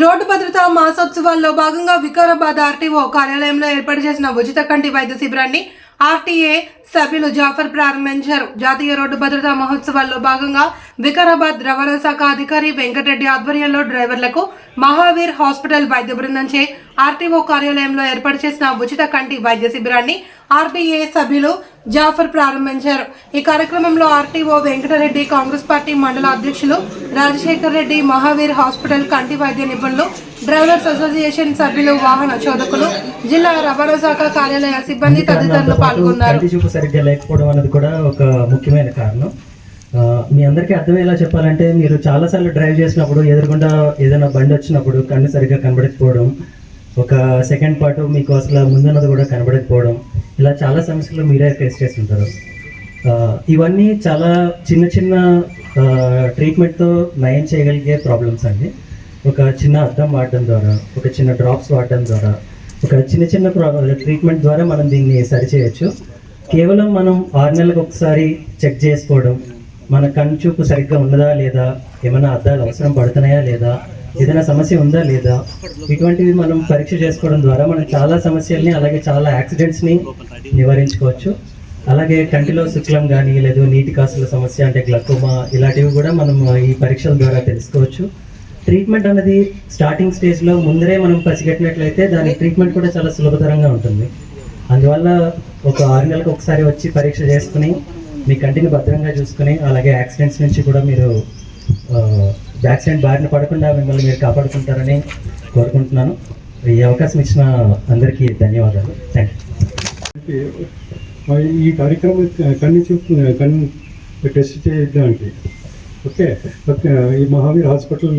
Road భద్రతా మాసోత్సవాల్లో భాగంగా Vikarabad RTO కార్యాలయంలో ఏర్పాటు చేసిన ఉచిత కంటి వైద్య శిబిరాన్ని ఆర్టీఏ సభ్యులు జాఫర్ ప్రారంభించారు. జాతీయ రోడ్డు భద్రతా మహోత్సవాల్లో భాగంగా వికారాబాద్ రవాణా శాఖ అధికారి వెంకటరెడ్డి ఆధ్వర్యంలో డ్రైవర్లకు మహావీర్ హాస్పిటల్ వైద్య బృందంచే ఆర్టీఓ కార్యాలయంలో ఏర్పాటు చేసిన ఉచిత కంటి వైద్య శిబిరాన్ని ఆర్టీఏ సభ్యులు జాఫర్ ప్రారంభించారు. ఈ కార్యక్రమంలో ఆర్టీఓ వెంకటరెడ్డి కాంగ్రెస్ పార్టీ మండల అధ్యక్షులు రాజశేఖర్ రెడ్డి మహావీర్ హాస్పిటల్ కంటి వైద్య నిపుణులు డ్రైవర్స్ అసోసియేషన్ సభ్యులు వాహన చోదకులు జిల్లా రవాణా శాఖ కార్యాలయ సిబ్బంది తదితరులు పాల్గొన్నారు. చూపు సరిగ్గా లేకపోవడం అనేది కూడా ఒక ముఖ్యమైన కారణం. మీ అందరికీ అర్థమయ్యేలా చెప్పాలంటే మీరు చాలాసార్లు డ్రైవ్ చేసినప్పుడు ఎదురుగుండా ఏదైనా బండి వచ్చినప్పుడు కన్ను సరిగ్గా కనబడకపోవడం ఒక సెకండ్ పాటు మీకు అసలు ముందున్నది కూడా కనబడకపోవడం ఇలా చాలా సమస్యలు మీరే ఫేస్ చేస్తుంటారు. ఇవన్నీ చాలా చిన్న చిన్న ట్రీట్మెంట్తో నయం చేయగలిగే ప్రాబ్లమ్స్ అండి. ఒక చిన్న అద్దం వాడడం ద్వారా ఒక చిన్న డ్రాప్స్ వాడడం ద్వారా ఒక చిన్న చిన్న ట్రీట్మెంట్ ద్వారా మనం దీన్ని సరిచేయచ్చు. కేవలం మనం ఆరు నెలలకు ఒకసారి చెక్ చేసుకోవడం మన కన్ను చూపు సరిగ్గా ఉన్నదా లేదా ఏమైనా అద్దాలు అవసరం పడుతున్నాయా లేదా ఏదైనా సమస్య ఉందా లేదా ఇటువంటివి మనం పరీక్ష చేసుకోవడం ద్వారా మనం చాలా సమస్యల్ని అలాగే చాలా యాక్సిడెంట్స్ని నివారించుకోవచ్చు. అలాగే కంటిలో శుక్లం కానీ లేదు నీటి కాసుల సమస్య అంటే గ్లకోమా ఇలాంటివి కూడా మనం ఈ పరీక్షల ద్వారా తెలుసుకోవచ్చు. ట్రీట్మెంట్ అనేది స్టార్టింగ్ స్టేజ్లో ముందరే మనం పసిగట్టినట్లయితే దాని ట్రీట్మెంట్ కూడా చాలా సులభతరంగా ఉంటుంది. అందువల్ల ఒక ఆరు నెలలకు ఒకసారి వచ్చి పరీక్ష చేసుకుని మీ కంటిని భద్రంగా చూసుకుని అలాగే యాక్సిడెంట్స్ నుంచి కూడా మీరు యాక్సిడెంట్ బారిన పడకుండా మిమ్మల్ని మీరు కాపాడుకుంటారని కోరుకుంటున్నాను. ఈ అవకాశం ఇచ్చిన అందరికీ ధన్యవాదాలు. థ్యాంక్ యూ ఈ కార్యక్రమం కన్ను చూపు కన్ను టెస్ట్ చేయడానికి ఓకే. ఓకే. ఈ మహావీర్ హాస్పిటల్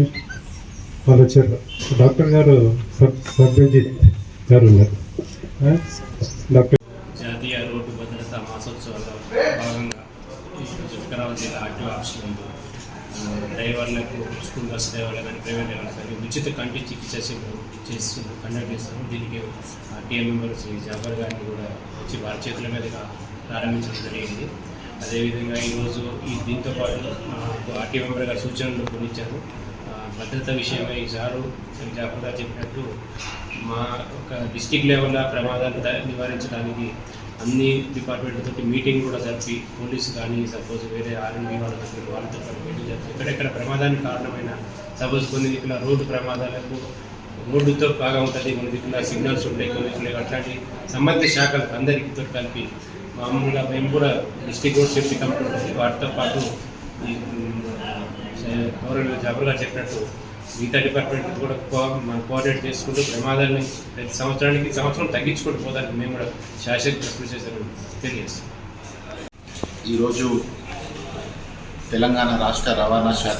వాళ్ళు వచ్చారు. డాక్టర్ గారు సబ్ గారు ఉన్నారు. డాక్టర్ జాతీయ రోడ్డు భద్రతా మాసోత్సవాల్లో భాగంగా వికారాబాద్ జిల్లా ఆర్టీఓ ఆఫీస్ డ్రైవర్లకు స్కూల్ బస్ డ్రైవర్లు కానీ ప్రైవేట్ డ్రైవర్లు కానీ ఉచిత కంటి చికిత్స చేస్తున్నాం కండక్ట్ చేస్తున్నాం దీనికి టీఎం మెంబర్ శ్రీ జాఫర్ గారిని కూడా వచ్చి వారి చేతుల మీదుగా ప్రారంభించడం జరిగింది. అదేవిధంగా ఈరోజు ఈ దీంతో పాటు ఆర్టీ మెంబర్ గారు సూచనలు కొనిచ్చారు భద్రత విషయమై సారు శ్రీ జాఫర్ గారు చెప్పినట్టు మా ఒక డిస్టిక్ లెవెల్లో ప్రమాదాలు నివారించడానికి అన్ని డిపార్ట్మెంట్లతో మీటింగ్ కూడా జరిపి పోలీసు కానీ సపోజ్ వేరే ఆర్ఎండి వాళ్ళతో వాళ్ళతో పాటు మీటింగ్ జరిపి ఎక్కడెక్కడ ప్రమాదానికి కారణమైన సపోజ్ కొన్ని దిక్కుల రోడ్డు ప్రమాదాలకు రోడ్డుతో బాగా ఉంటుంది కొన్ని దిక్కుల సిగ్నల్స్ ఉంటాయి కొన్ని దిక్కుల అట్లాంటి సంబంధిత శాఖలకు అందరికీ కలిపి మామూలుగా మేము కూడా డిస్టిక్ రోడ్ సేఫ్టీ కమిటీ ఉంటుంది వాటితో పాటు ఈ ఉమ్, గారు చెప్పినట్టు మిగతా డిపార్ట్మెంట్ కూడా కో- మనం కోఆర్డినేట్ చేసుకుంటూ ప్రమాదాన్ని ప్రతి సంవత్సరానికి సంవత్సరం తగ్గించుకుంటూ పోదానికి మేము కూడా శాశ్వత కృషి చేశాను తెలియజేస్తాం ఈరోజు తెలంగాణ రాష్ట్ర రవాణా శాఖ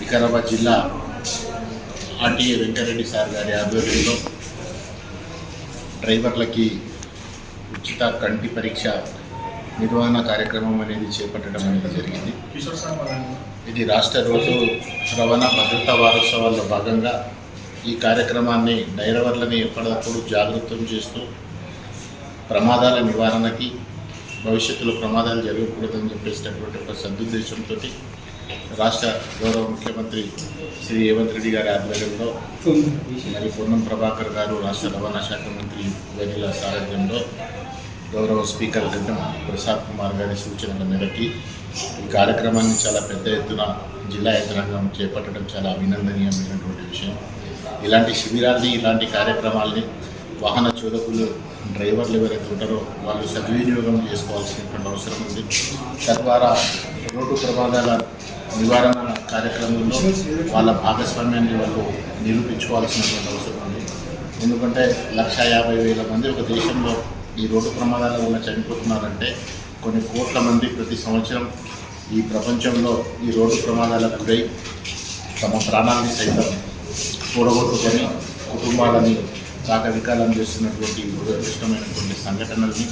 వికారాబాద్ జిల్లా ఆర్టీఏ వెంకటరెడ్డి సార్ గారి ఆధ్వర్యంలో డ్రైవర్లకి ఉచిత కంటి పరీక్ష నిర్వహణ కార్యక్రమం అనేది చేపట్టడం అనేది జరిగింది. ఇది రాష్ట్ర రోడ్డు రవాణా భద్రతా వారోత్సవాల్లో భాగంగా ఈ కార్యక్రమాన్ని డ్రైవర్లని ఎప్పటికప్పుడు జాగృతం చేస్తూ ప్రమాదాల నివారణకి భవిష్యత్తులో ప్రమాదాలు జరగకూడదని చెప్పేసినటువంటి ఒక సదుద్దేశంతో రాష్ట్ర గౌరవ ముఖ్యమంత్రి శ్రీ రేవంత్ రెడ్డి గారి ఆధ్వర్యంలో మరి పొన్నం ప్రభాకర్ గారు రాష్ట్ర రవాణా శాఖ మంత్రి వెనిల సారథ్యంలో గౌరవ స్పీకర్ గడ్డం ప్రసాద్ కుమార్ గారి సూచనల మేరకి ఈ కార్యక్రమాన్ని చాలా పెద్ద ఎత్తున జిల్లా యంత్రాంగం చేపట్టడం చాలా అభినందనీయమైనటువంటి విషయం. ఇలాంటి శిబిరాల్ని ఇలాంటి కార్యక్రమాల్ని వాహన చోదకులు డ్రైవర్లు ఎవరైతే ఉంటారో వాళ్ళు సద్వినియోగం చేసుకోవాల్సినటువంటి అవసరం ఉంది. తద్వారా రోడ్డు ప్రమాదాల నివారణ కార్యక్రమంలో వాళ్ళ భాగస్వామ్యాన్ని వాళ్ళు నిరూపించుకోవాల్సినటువంటి అవసరం ఉంది. ఎందుకంటే లక్ష యాభై వేల మంది ఒక దేశంలో ఈ రోడ్డు ప్రమాదాల వల్ల చనిపోతున్నారంటే కొన్ని కోట్ల మంది ప్రతి సంవత్సరం ఈ ప్రపంచంలో ఈ రోడ్డు ప్రమాదాలకు గురై తమ ప్రాణాన్ని సైతం కూడగొట్టుకొని కుటుంబాలని కాకవికాలం చేస్తున్నటువంటి దురదృష్టమైనటువంటి సంఘటనల్ని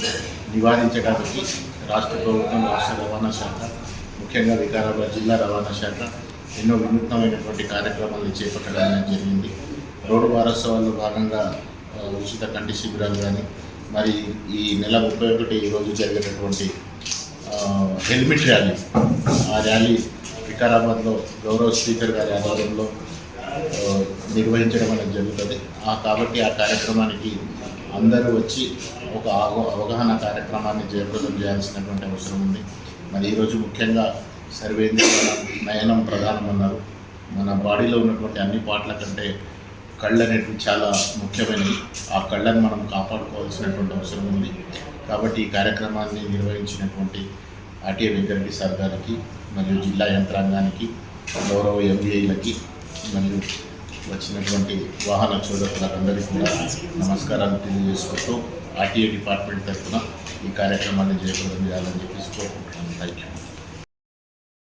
నివారించడానికి రాష్ట్ర ప్రభుత్వం రాష్ట్ర రవాణా శాఖ ముఖ్యంగా వికారాబాద్ జిల్లా రవాణా శాఖ ఎన్నో వినూత్నమైనటువంటి కార్యక్రమాలను చేపట్టడం అనేది జరిగింది. రోడ్డు వారోత్సవాల్లో భాగంగా ఉచిత కంటి శిబిరాలు కానీ మరి ఈ నెల ముప్పై ఒకటి ఈరోజు జరిగినటువంటి హెల్మెట్ ర్యాలీ. ఆ ర్యాలీ వికారాబాద్లో గౌరవ స్పీకర్ గారి ఆధ్వర్యంలో నిర్వహించడం అనేది జరుగుతుంది. ఆ కాబట్టి ఆ కార్యక్రమానికి అందరూ వచ్చి ఒక అవగాహన కార్యక్రమాన్ని జయప్రదం చేయాల్సినటువంటి అవసరం ఉంది. మరి ఈరోజు ముఖ్యంగా సర్వేంద్ర నయనం ప్రధానం అన్నారు మన బాడీలో ఉన్నటువంటి అన్ని పాటల కంటే కళ్ళు అనేటివి చాలా ముఖ్యమైనవి. ఆ కళ్ళను మనం కాపాడుకోవాల్సినటువంటి అవసరం ఉంది. కాబట్టి ఈ కార్యక్రమాన్ని నిర్వహించినటువంటి ఆర్టీఏ వెంకరెడ్డి సార్ గారికి మరియు జిల్లా యంత్రాంగానికి గౌరవ ఎంబీఐలకి మరియు వచ్చినటువంటి వాహన చోదకులందరికీ కూడా నమస్కారాలు తెలియజేసుకుంటూ ఆర్టీఏ డిపార్ట్మెంట్ తరఫున ఈ కార్యక్రమాన్ని జయప్రదం చేయాలని చెప్పేసి కోరుకుంటున్నాను. Thank you